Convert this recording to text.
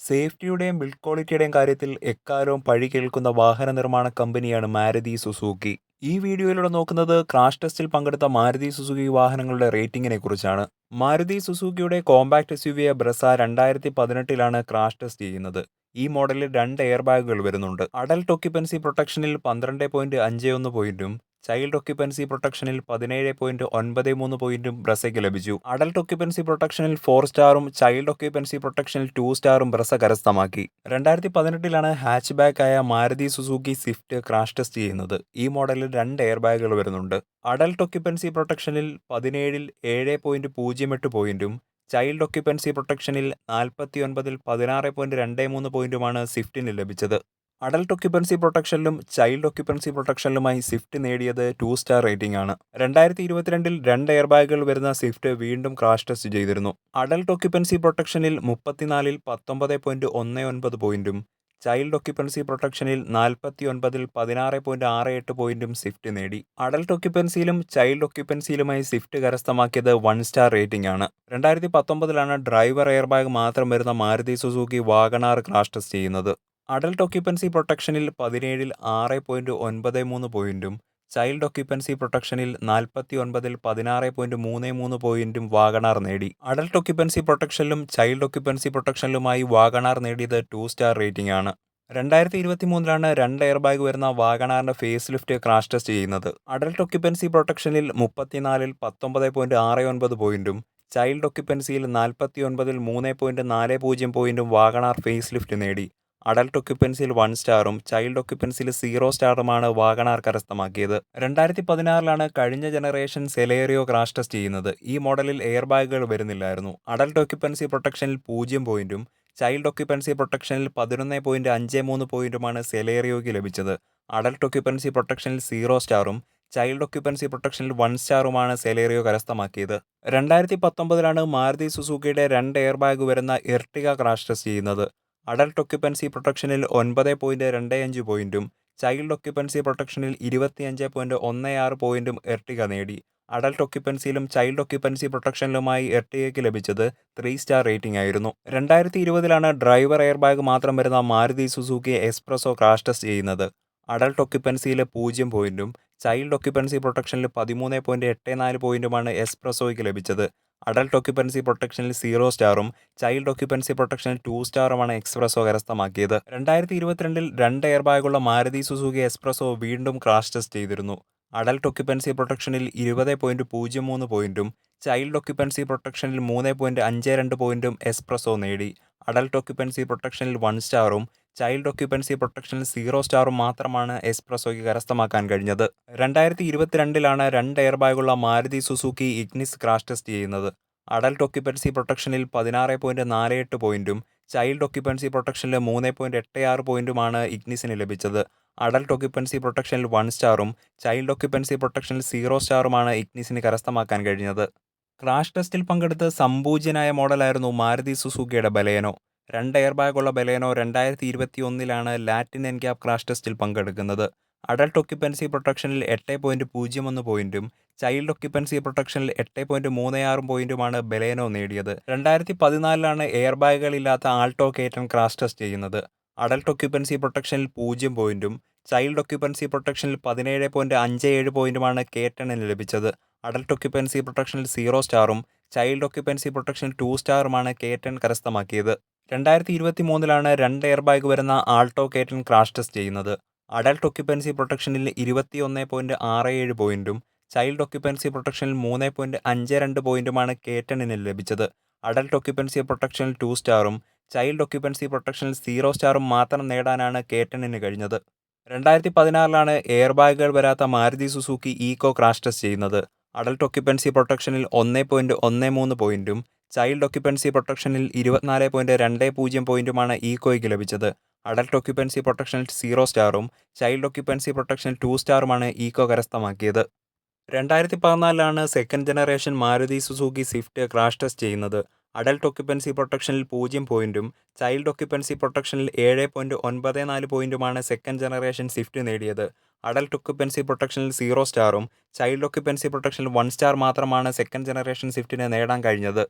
സേഫ്റ്റിയുടെയും build ക്വാളിറ്റിയുടെയും കാര്യത്തിൽ എക്കാലവും പഴി കേൾക്കുന്ന വാഹന നിർമ്മാണ കമ്പനിയാണ് മാരുതി സുസുക്കി. ഈ വീഡിയോയിലൂടെ നോക്കുന്നത് ക്രാഷ് ടെസ്റ്റിൽ പങ്കെടുത്ത മാരുതി സുസുക്കി വാഹനങ്ങളുടെ റേറ്റിംഗിനെ കുറിച്ചാണ്. മാരുതി സുസുക്കിയുടെ കോമ്പാക്ട് എസ് യു വിയ ബ്രസ രണ്ടായിരത്തി പതിനെട്ടിലാണ് ക്രാഷ് ടെസ്റ്റ് ചെയ്യുന്നത്. ഈ മോഡലിൽ രണ്ട് എയർ ബാഗുകൾ വരുന്നുണ്ട്. അഡൽട്ട് ഒക്യുപ്പൻസി പ്രൊട്ടക്ഷനിൽ പന്ത്രണ്ട് പോയിന്റ് അഞ്ച് ഒന്ന് പോയിന്റും ചൈൽഡ് ഒക്യുപ്പൻസി പ്രൊട്ടക്ഷനിൽ പതിനേഴ് പോയിന്റ് ഒൻപത് മൂന്ന് പോയിന്റും ബ്രസയ്ക്ക് ലഭിച്ചു. അഡൽട്ട് ഒക്യുപ്പൻസി പ്രൊട്ടക്ഷനിൽ ഫോർ സ്റ്റാറും ചൈൽഡ് ഒക്യുപ്പൻസി പ്രൊട്ടക്ഷനിൽ ടു സ്റ്റാറും ബ്രസ കരസ്ഥമാക്കി. രണ്ടായിരത്തി പതിനെട്ടിലാണ് hatch ബാക്കായ Maruti Suzuki Swift crash test ചെയ്യുന്നത്. ഈ മോഡലിൽ രണ്ട് എയർ ബാഗുകൾ വരുന്നുണ്ട്. അഡൽട്ട് ഒക്യുപ്പൻസി പ്രൊട്ടക്ഷനിൽ പതിനേഴിൽ ഏഴ് പോയിന്റ് പൂജ്യം എട്ട് പോയിന്റും ചൈൽഡ് ഒക്യുപ്പൻസി പ്രൊട്ടക്ഷനിൽ നാൽപ്പത്തി ഒൻപതിൽ പതിനാറ് പോയിന്റ് രണ്ട് മൂന്ന് പോയിന്റുമാണ് സ്വിഫ്റ്റിന് ലഭിച്ചത്. അഡൽട്ട് ഒക്യുപ്പൻസി പ്രൊട്ടക്ഷനിലും ചൈൽഡ് ഒക്യുപ്പൻസി പ്രൊട്ടക്ഷനിലുമായി സ്വിഫ്റ്റ് നേടിയത് ടു സ്റ്റാർ റേറ്റിംഗ് ആണ്. രണ്ടായിരത്തി ഇരുപത്തിരണ്ടിൽ രണ്ട് എയർ ബാഗുകൾ വരുന്ന സ്വിഫ്റ്റ് വീണ്ടും ക്രാഷ് ടെസ്റ്റ് ചെയ്തിരുന്നു. അഡൽട്ട് ഒക്യുപ്പൻസി പ്രൊട്ടക്ഷനിൽ മുപ്പത്തിനാലിൽ പത്തൊമ്പത് പോയിന്റ് ഒന്ന് ഒൻപത് പോയിന്റും ചൈൽഡ് ഒക്യുപ്പൻസി പ്രൊട്ടക്ഷനിൽ നാൽപ്പത്തി ഒൻപതിൽ പതിനാറ് പോയിന്റ് ആറ് എട്ട് പോയിന്റും സ്വിഫ്റ്റ് നേടി. അഡൽട്ട് ഒക്യുപ്പൻസിയിലും ചൈൽഡ് ഒക്യുപ്പൻസിയിലുമായി സ്വിഫ്റ്റ് കരസ്ഥമാക്കിയത് വൺ സ്റ്റാർ റേറ്റിംഗ് ആണ്. രണ്ടായിരത്തി പത്തൊമ്പതിലാണ് ഡ്രൈവർ എയർ ബാഗ് മാത്രം വരുന്ന Maruti Suzuki WagonR crash test ചെയ്യുന്നത്. അഡൽട്ട് ഒക്യുപ്പൻസി പ്രൊട്ടക്ഷനിൽ പതിനേഴിൽ ആറ് പോയിന്റ് ഒൻപത് മൂന്ന് പോയിന്റും ചൈൽഡ് ഒക്യുപ്പൻസി പ്രൊട്ടക്ഷനിൽ നാൽപ്പത്തി ഒൻപതിൽ പതിനാറ് പോയിന്റ് മൂന്ന് മൂന്ന് പോയിന്റും വാഗണാർ നേടി. അഡൽട്ട് ഒക്യുപ്പൻസി പ്രൊട്ടക്ഷനിലും ചൈൽഡ് ഒക്യുപ്പൻസി പ്രൊട്ടക്ഷനിലുമായി വാഗണാർ നേടിയത് ടു സ്റ്റാർ റേറ്റിംഗ് ആണ്. രണ്ടായിരത്തി ഇരുപത്തി മൂന്നിലാണ് രണ്ട് എയർ ബാഗ് വരുന്ന വാഗണാറിന്റെ ഫേസ് ലിഫ്റ്റ് ക്രാഷ് ടെസ്റ്റ് ചെയ്യുന്നത്. അഡൽട്ട് ഒക്യുപ്പൻസി പ്രൊട്ടക്ഷനിൽ മുപ്പത്തിനാലിൽ പത്തൊമ്പത് പോയിന്റ് ആറ് ഒൻപത് പോയിന്റും ചൈൽഡ് ഒക്യുപ്പൻസിയിൽ നാൽപ്പത്തി ഒൻപതിൽ മൂന്ന് പോയിന്റ് നാല് പൂജ്യം പോയിന്റും വാഗണാർ ഫേസ് ലിഫ്റ്റ് നേടി. അഡൽട്ട് ഒക്യുപ്പൻസിയിൽ വൺ സ്റ്റാറും ചൈൽഡ് ഒക്യുപ്പൻസിയിൽ സീറോ സ്റ്റാറുമാണ് വാഗണാർ കരസ്ഥമാക്കിയത്. രണ്ടായിരത്തി പതിനാറിലാണ് കഴിഞ്ഞ ജനറേഷൻ സെലേറിയോ ക്രാഷ് ടെസ്റ്റ് ചെയ്യുന്നത്. ഈ മോഡലിൽ എയർ ബാഗുകൾ വരുന്നില്ലായിരുന്നു. അഡൽട്ട് ഒക്യുപ്പൻസി പ്രൊട്ടക്ഷനിൽ പൂജ്യം പോയിന്റും ചൈൽഡ് ഒക്യുപ്പൻസി പ്രൊട്ടക്ഷനിൽ പതിനൊന്ന് പോയിന്റ് അഞ്ച് മൂന്ന് പോയിന്റുമാണ് സെലേറിയോയ്ക്ക് ലഭിച്ചത്. അഡൽട്ട് ഒക്യുപ്പൻസി പ്രൊട്ടക്ഷനിൽ സീറോ സ്റ്റാറും ചൈൽഡ് ഒക്യുപ്പൻസി പ്രൊട്ടക്ഷനിൽ വൺ സ്റ്റാറുമാണ് സെലേറിയോ കരസ്ഥമാക്കിയത്. രണ്ടായിരത്തി പത്തൊമ്പതിലാണ് മാരുതി സുസുക്കിയുടെ രണ്ട് എയർ ബാഗ് വരുന്ന എർട്ടിക ക്രാഷ് ടെസ്റ്റ് ചെയ്യുന്നത്. അഡൽട്ട് ഒക്യുപ്പൻസി പ്രൊട്ടക്ഷനിൽ ഒൻപത് പോയിന്റ് രണ്ട് അഞ്ച് പോയിന്റും ചൈൽഡ് ഒക്യുപ്പൻസി പ്രൊട്ടക്ഷനിൽ ഇരുപത്തിയഞ്ച് പോയിന്റ് ഒന്ന് ആറ് പോയിന്റും എർട്ടിക നേടി. അഡൽട്ട് ഒക്യുപ്പൻസിയിലും ചൈൽഡ് ഒക്യുപ്പൻസി പ്രൊട്ടക്ഷനിലുമായി എർട്ടികയ്ക്ക് ലഭിച്ചത് ത്രീ സ്റ്റാർ റേറ്റിംഗ് ആയിരുന്നു. രണ്ടായിരത്തി ഇരുപതിലാണ് ഡ്രൈവർ എയർ ബാഗ് മാത്രം വരുന്ന Maruti Suzuki Spresso crash test ചെയ്യുന്നത്. അഡൾട്ട് ഒക്യുപ്പൻസിയിൽ പൂജ്യം പോയിന്റും ചൈൽഡ് ഒക്യുപ്പൻസി പ്രൊട്ടക്ഷനിൽ പതിമൂന്ന് പോയിന്റ് എട്ട് നാല് പോയിന്റുമാണ് എക്സ്പ്രസോയ്ക്ക് ലഭിച്ചത്. അഡൽട്ട് ഓക്യുപ്പൻസി പ്രൊട്ടക്ഷനിൽ സീറോ സ്റ്റാറും ചൈൽഡ് ഓക്യുപ്പൻസി പ്രൊട്ടക്ഷനിൽ ടു സ്റ്റാറുമാണ് എക്സ്പ്രസോ കരസ്ഥമാക്കിയത്. രണ്ടായിരത്തി ഇരുപത്തിരണ്ടിൽ രണ്ട് എയർ ബാഗുള്ള മാരുതി സുസുക്കി എക്സ്പ്രസോ വീണ്ടും ക്രാഷ് ടെസ്റ്റ് ചെയ്തിരുന്നു. അഡൽട്ട് ഓക്യുപ്പൻസി പ്രൊട്ടക്ഷനിൽ ഇരുപത് പോയിന്റ് പൂജ്യം മൂന്ന് പോയിന്റും ചൈൽഡ് ഓക്യുപ്പൻസി പ്രൊട്ടക്ഷനിൽ മൂന്ന് പോയിന്റ് അഞ്ച് രണ്ട് പോയിന്റും എക്സ്പ്രസോ നേടി. അഡൽട്ട് ഓക്യുപ്പൻസി പ്രൊട്ടക്ഷനിൽ വൺ സ്റ്റാറും ചൈൽഡ് ഒക്യുപ്പൻസി പ്രൊട്ടക്ഷനിൽ സീറോ സ്റ്റാറും മാത്രമാണ് എക്സ്പ്രസോയ്ക്ക് കരസ്ഥമാക്കാൻ കഴിഞ്ഞത്. രണ്ടായിരത്തി ഇരുപത്തിരണ്ടിലാണ് രണ്ട് air ബാഗുള്ള Maruti Suzuki Ignis crash test ചെയ്യുന്നത്. അഡൽട്ട് ഒക്യുപ്പൻസി പ്രൊട്ടക്ഷനിൽ പതിനാറ് പോയിന്റ് നാല് എട്ട് പോയിന്റും ചൈൽഡ് ഒക്യുപ്പൻസി പ്രൊട്ടക്ഷനിൽ മൂന്ന് പോയിന്റ് എട്ട് ആറ് പോയിന്റുമാണ് ഇഗ്നിസിന് ലഭിച്ചത്. അഡൽട്ട് ഒക്യുപ്പൻസി പ്രൊട്ടക്ഷനിൽ വൺ സ്റ്റാറും ചൈൽഡ് ഒക്യുപ്പൻസി പ്രൊട്ടക്ഷനിൽ സീറോ സ്റ്റാറുമാണ് ഇഗ്നിസിന് കരസ്ഥമാക്കാൻ കഴിഞ്ഞത്. ക്രാഷ് ടെസ്റ്റിൽ പങ്കെടുത്ത് സമ്പൂജ്യനായ മോഡലായിരുന്നു മാരുതി സുസുക്കിയുടെ ബലേനോ. രണ്ട് എയർ ബാഗുള്ള ബലേനോ രണ്ടായിരത്തി ഇരുപത്തി ഒന്നിലാണ് ലാറ്റിൻ എൻക്യാപ് ക്രാഷ് ടെസ്റ്റിൽ പങ്കെടുക്കുന്നത്. അഡൾട്ട് ഒക്യുപ്പൻസി പ്രൊട്ടക്ഷനിൽ എട്ട് പോയിന്റ് പൂജ്യം ഒന്ന് പോയിന്റും ചൈൽഡ് ഒക്യുപ്പൻസി പ്രൊട്ടക്ഷനിൽ എട്ട് പോയിന്റ് മൂന്ന് ആറും പോയിന്റുമാണ് ബലേനോ നേടിയത്. രണ്ടായിരത്തി പതിനാലിലാണ് air ബാഗുകളില്ലാത്ത Alto K ten crash test ചെയ്യുന്നത്. അഡൾട്ട് ഒക്യുപ്പൻസി പ്രൊട്ടക്ഷനിൽ പൂജ്യം പോയിന്റും ചൈൽഡ് ഒക്യുപ്പൻസി പ്രൊട്ടക്ഷനിൽ പതിനേഴ് പോയിന്റ് അഞ്ച് ഏഴ് പോയിന്റുമാണ് കേറ്റണിന് ലഭിച്ചത്. അഡൽട്ട് ഒക്യുപ്പൻസി പ്രൊട്ടക്ഷനിൽ സീറോ സ്റ്റാറും ചൈൽഡ് ഒക്യുപ്പൻസി പ്രൊട്ടക്ഷനിൽ ടു സ്റ്റാറുമാണ് കേറ്റൻ കരസ്ഥമാക്കിയത്. രണ്ടായിരത്തി ഇരുപത്തി മൂന്നിലാണ് രണ്ട് എയർ ബാഗ് വരുന്ന Alto K ten crash test ചെയ്യുന്നത്. അഡൽട്ട് ഒക്യുപ്പൻസി പ്രൊട്ടക്ഷനിൽ ഇരുപത്തി ഒന്ന് പോയിന്റ് ആറ് ഏഴ് പോയിന്റും ചൈൽഡ് ഒക്യുപ്പൻസി പ്രൊട്ടക്ഷനിൽ മൂന്ന് പോയിന്റ് അഞ്ച് രണ്ട് പോയിന്റുമാണ് കേറ്റണിന് ലഭിച്ചത്. അഡൽട്ട് ഒക്യുപ്പൻസി പ്രൊട്ടക്ഷനിൽ ടു സ്റ്റാറും ചൈൽഡ് ഒക്യുപ്പൻസി പ്രൊട്ടക്ഷനിൽ സീറോ സ്റ്റാറും മാത്രം നേടാനാണ് കേറ്റണിന് കഴിഞ്ഞത്. രണ്ടായിരത്തി പതിനാറിലാണ് എയർ ബാഗുകൾ വരാത്ത Maruti Suzuki Eeco crash test ചെയ്യുന്നത്. അഡൽട്ട് ഒക്യുപ്പൻസി പ്രൊട്ടക്ഷനിൽ ഒന്ന് പോയിന്റ് ഒന്ന് മൂന്ന് പോയിന്റും ചൈൽഡ് ഒക്യുപ്പൻസി പ്രൊട്ടക്ഷനിൽ ഇരുപത്തിനാല് പോയിന്റ് രണ്ട് പൂജ്യം പോയിന്റുമാണ് ഈക്കോയ്ക്ക് ലഭിച്ചത്. അഡൽട്ട് ഒക്യുപ്പൻസി പ്രൊട്ടക്ഷനിൽ സീറോ സ്റ്റാറും ചൈൽഡ് ഒക്യുപ്പൻസി പ്രൊട്ടക്ഷനിൽ ടു സ്റ്റാറുമാണ് ഈക്കോ കരസ്ഥമാക്കിയത്. രണ്ടായിരത്തി പതിനാലിലാണ് second generation Maruti Suzuki Swift crash test ചെയ്യുന്നത്. അഡൽട്ട് ഒക്യുപ്പൻസി പ്രൊട്ടക്ഷനിൽ പൂജ്യം പോയിന്റും ചൈൽഡ് ഒക്യുപ്പൻസി പ്രൊട്ടക്ഷനിൽ ഏഴ് പോയിന്റ് ഒൻപത് നാല് പോയിന്റുമാണ് സെക്കൻഡ് ജനറേഷൻ സ്വിഫ്റ്റ് നേടിയത്. അഡൽട്ട് ഒക്യുപ്പൻസി പ്രൊട്ടക്ഷനിൽ സീറോ സ്റ്റാറും ചൈൽഡ് ഒക്യുപ്പൻസി പ്രൊട്ടക്ഷനിൽ വൺ സ്റ്റാർ മാത്രമാണ് സെക്കൻഡ് ജനറേഷൻ സ്വിഫ്റ്റിന് നേടാൻ കഴിഞ്ഞത്.